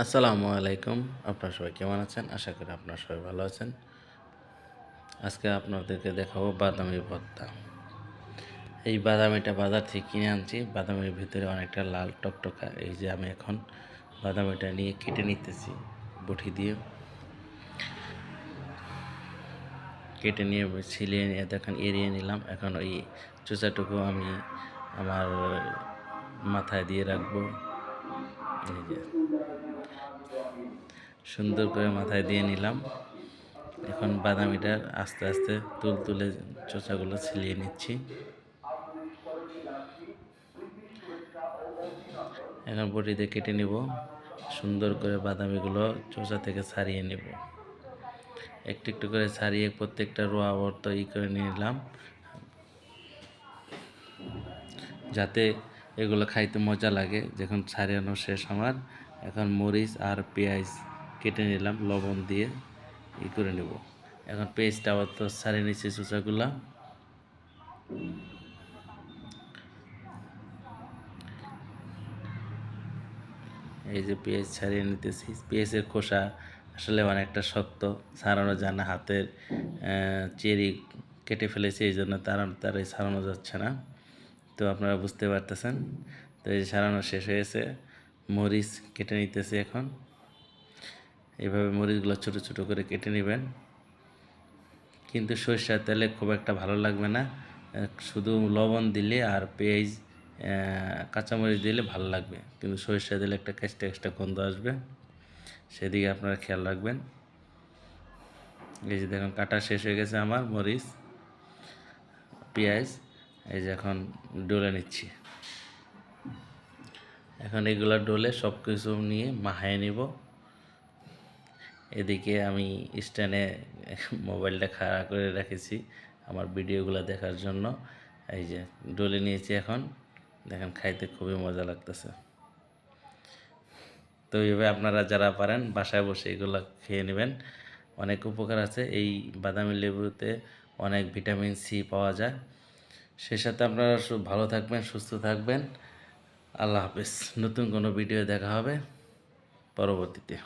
আসসালামু আলাইকুম। আপনারা সবাই কেমন আছেন? আশা করি আপনারা সবাই ভালো আছেন। আজকে আপনাদেরকে দেখাবো বাদামি ভর্তা। এই বাদামিটা বাজার থেকে কিনে আনছি। বাদামির ভিতরে অনেকটা লাল টকটকা। এই যে আমি এখন বাদামিটা নিয়ে কেটে নিতেছি বটি দিয়ে। কেটে নিয়ে ছিলিয়ে নিয়ে দেখেন এড়িয়ে নিলাম। এখন ওই চোচাটুকু আমি আমার মাথায় দিয়ে রাখব। এই যে। সুন্দর করে মাথায় দিয়ে নিলাম। এখন বাদামিটার আস্তে আস্তে তুল তুলে চোচাগুলো ছিলিয়ে নিচ্ছি। এখন বটিতে কেটে নিব। সুন্দর করে বাদামিগুলো চোচা থেকে ছাড়িয়ে নেব। একটু একটু করে ছাড়িয়ে প্রত্যেকটা রোয়া বর্ত ই করে নিলাম। যাতে এগুলো খাইতে মজা লাগে, যখন ছাড়ানো শেষ আমার। এখন মরিচ আর পেঁয়াজ কেটে নিলাম, লবণ দিয়ে ই করে নেব। এখন পেস্টটা আবার তো ছাড়িয়ে নিচ্ছি চুচাগুলা। এই যে পেঁয়াজ ছাড়িয়ে নিতেছি। পেঁয়াজের খোসা আসলে অনেকটা শক্ত, ছাড়ানো যায় না, হাতের চেরি কেটে ফেলেছে, এই জন্য তার তারাই ছাড়ানো যাচ্ছে না। তো আপনারা বুঝতে পারতেছেন। তো এই যে ছাড়ানো শেষ হয়েছে, মরিচ কেটে নিতেছি এখন। এইভাবে মরিচগুলো ছোটো ছোটো করে কেটে নেবেন। কিন্তু সরষের তেলে খুব একটা ভালো লাগবে না। শুধু লবণ দিলে আর পেঁয়াজ কাঁচামরিচ দিলে ভালো লাগবে। কিন্তু সরিষা দিলে একটা কেস্টা কেস্টা গন্ধ আসবে। সেদিকে আপনারা খেয়াল রাখবেন। এই যে দেখুন, কাটা শেষ হয়ে গেছে আমার মরিচ, পেঁয়াজ। এই যে এখন ডলে নিচ্ছি। এখন এগুলো ডলে সব কিছু নিয়ে মাহায় নিব। এদিকে আমি স্ট্যান্ডে মোবাইলটা খাড়া করে রেখেছি আমার ভিডিওগুলো দেখার জন্য। এই যে ডলে নিয়েছি এখন। দেখেন খাইতে খুবই মজা লাগতেছে। তো এইভাবে আপনারা যারা পারেন বাসায় বসে এগুলো খেয়ে নেবেন। অনেক উপকার আছে। এই বাদামি লেবুতে অনেক ভিটামিন সি পাওয়া যায়। সে সাথে আপনারা ভালো থাকবেন, সুস্থ থাকবেন। আল্লাহ হাফেজ। নতুন কোনো ভিডিও দেখা হবে পরবর্তীতে।